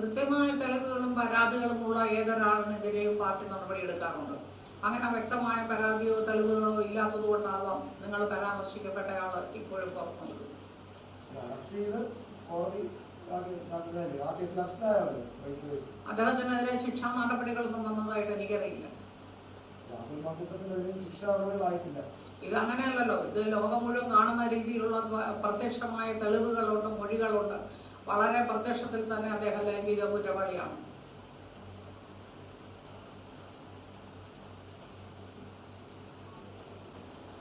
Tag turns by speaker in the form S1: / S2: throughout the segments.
S1: കൃത്യമായ തെളിവുകളും പരാതികളും ഉള്ള ഏതൊരാളിനെതിരെയും പാർട്ടി നടപടിയെടുക്കാറുണ്ട് അങ്ങനെ വ്യക്തമായ പരാതിയോ തെളിവുകളോ ഇല്ലാത്തതുകൊണ്ടാവാം നിങ്ങൾ പരാമർശിക്കപ്പെട്ടയാൾ ഇപ്പോഴും പുറത്തു നിൽക്കുന്നത്. അദ്ദേഹത്തിനെതിരെ ശിക്ഷാ നടപടികളൊന്നും വന്നതായിട്ട് എനിക്കറിയില്ല. ഇത് അങ്ങനെയല്ലല്ലോ. ഇത് ലോകം മുഴുവൻ കാണുന്ന രീതിയിലുള്ള പ്രത്യക്ഷമായ തെളിവുകളുണ്ട് മൊഴികളുണ്ട്. വളരെ പ്രത്യക്ഷത്തിൽ തന്നെ അദ്ദേഹം ലൈംഗിക കുറ്റവാളിയാണ്.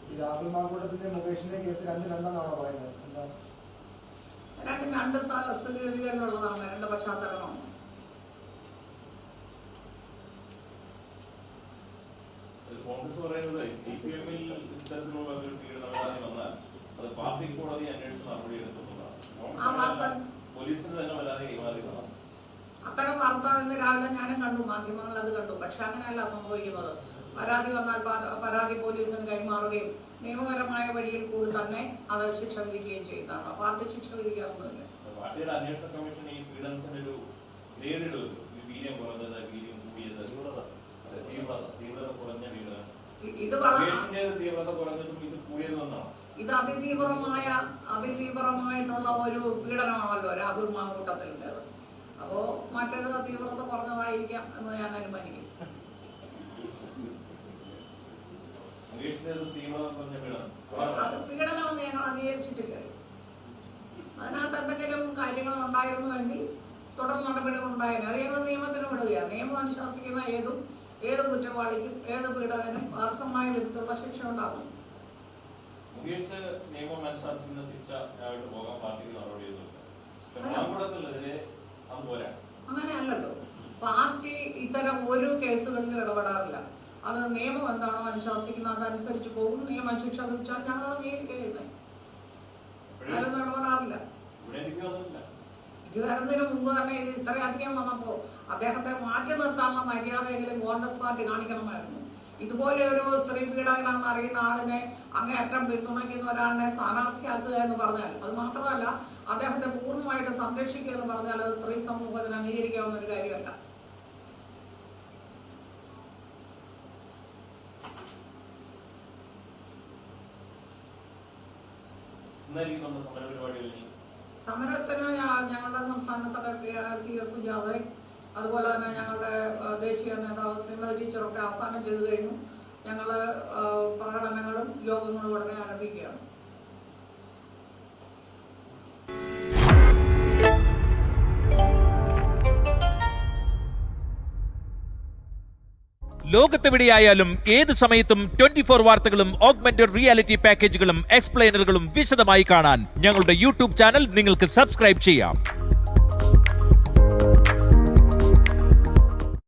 S2: ഈ രാഹുൽ മുകേഷിന്റെ കേസ് രണ്ട് രണ്ടെന്നാണോ പറയുന്നത്? എന്താ?
S1: രണ്ടും പശ്ചാത്തലമാണ്.
S3: കോൺഗ്രസ് പറയുന്നത് സി പി എമ്മിൽ ഇത്തരത്തിലുള്ള ഒരു പീഡന വന്നാൽ അത് പാർട്ടി കോടതി അന്വേഷിച്ച് നടപടിയെടുക്കുന്നതാണ്
S1: അത്തരം വാർത്ത ഇന്ന് രാവിലെ ഞാനും കണ്ടു മാധ്യമങ്ങൾ അത് കണ്ടു. പക്ഷെ അങ്ങനെയല്ല സംഭവിക്കുന്നത്. പരാതി വന്നാൽ പരാതി പോലീസിന് കൈമാറുകയും നിയമപരമായ വഴിയിൽ കൂടി തന്നെ അത് ശിക്ഷ വിധിക്കുകയും ചെയ്യുന്നതാണ് പാർട്ടി ശിക്ഷ വിധിക്കാവുന്നതല്ലേ
S3: പാർട്ടിയുടെ അന്വേഷണ കമ്മീഷൻ ഈ പീഡനത്തിന് ഒരു ഗ്രേഡ് ഇടുമല്ലോ ഈ വീര്യം കുറഞ്ഞത് വീര്യം കൂടിയത്. തീവ്രത. അതെ, തീവ്രത. തീവ്രത കുറഞ്ഞ
S1: വീട് ഇത്
S3: തീവ്രത കുറഞ്ഞതും ഇത്
S1: ഇത് അതിതീവ്രമായ അതിതീവ്രമായിട്ടുള്ള ഒരു പീഡനമാണല്ലോ രാഹുൽ മാങ്കൂട്ടത്തിലുള്ളത് അപ്പോ മറ്റേത് തീവ്രത കുറഞ്ഞതായിരിക്കാം എന്ന് ഞാൻ അനുമാനിക്കും
S3: പീഡനം.
S1: അത് പീഡനമെന്ന് ഞങ്ങൾ അംഗീകരിച്ചിട്ടില്ല. അതിനകത്ത് എന്തെങ്കിലും കാര്യങ്ങൾ ഉണ്ടായിരുന്നുവെങ്കിൽ തുടർ നടപടികൾ ഉണ്ടായാലും അത് ഞങ്ങൾ നിയമത്തിന് വിടുകയാണ്. നിയമം അനുശാസിക്കുന്ന ഏതും ഏത് കുറ്റവാളിക്കും ഏത് പീഡകനും അർഹമായ വിധത്തിലുള്ള ശിക്ഷ ഉണ്ടാകും.
S3: മുകേഷ് നിയമം അനുസരിക്കുന്ന ശിക്ഷ ആയിട്ട് പോകാൻ പാർട്ടിക്ക് നടപടി ചെയ്തിട്ടുണ്ട് പക്ഷെ മാങ്കുളത്തിനെതിരെ അത് പോരാ.
S1: അങ്ങനെയല്ലല്ലോ. പാർട്ടി ഇത്തരം ഒരു കേസുകളിലും ഇടപെടാറില്ല. അത് നിയമം എന്താണോ അനുശാസിക്കുന്നത് അതനുസരിച്ച് പോകും. നിയമ ശിക്ഷ വിധിച്ചാൽ ഞങ്ങൾ അത്
S3: നിയമിക്കുന്നത്
S1: അതിലൊന്നും ഇടപെടാറില്ല. ഇത് വരുന്നതിന് മുമ്പ് തന്നെ ഇത് ഇത്രയധികം വന്നപ്പോ അദ്ദേഹത്തെ മാറ്റി നിർത്താനുള്ള മര്യാദയെങ്കിലും കോൺഗ്രസ് പാർട്ടി കാണിക്കണമായിരുന്നു. ഇതുപോലെ ഒരു സ്ത്രീ പീഡകനാണെന്ന് അറിയുന്ന ആളിനെ അങ്ങേയറ്റം പിന്തുണയ്ക്കുന്ന ഒരാളിനെ സ്ഥാനാർത്ഥിയാക്കുക എന്ന് പറഞ്ഞാൽ അത് മാത്രമല്ല അദ്ദേഹത്തെ പൂർണമായിട്ട് സംരക്ഷിക്കുക എന്ന് പറഞ്ഞാൽ അത് സ്ത്രീ സമൂഹത്തിന് അംഗീകരിക്കാവുന്ന ഒരു കാര്യമല്ല. സമരത്തിന് ഞങ്ങളുടെ സംസ്ഥാന സെക്രട്ടറി സി എസ് സുജാതെ അതുപോലെ തന്നെ ഞങ്ങളുടെ ദേശീയ നേതാവ് ശ്രീമതി ടീച്ചറൊക്കെ ആഹ്വാനം ചെയ്തു കഴിഞ്ഞു. ഞങ്ങൾ പ്രകടനങ്ങളും യോഗങ്ങളും ഉടനെ ആരംഭിക്കുകയാണ്.
S4: ലോകത്തെവിടെയായാലും ഏത് സമയത്തും ട്വന്റി ഫോർ വാർത്തകളും ഓഗ്മെന്റഡ് റിയാലിറ്റി പാക്കേജുകളും എക്സ്പ്ലെയിനറുകളും വിശദമായി കാണാൻ ഞങ്ങളുടെ യൂട്യൂബ് ചാനൽ നിങ്ങൾക്ക് സബ്സ്ക്രൈബ് ചെയ്യാം.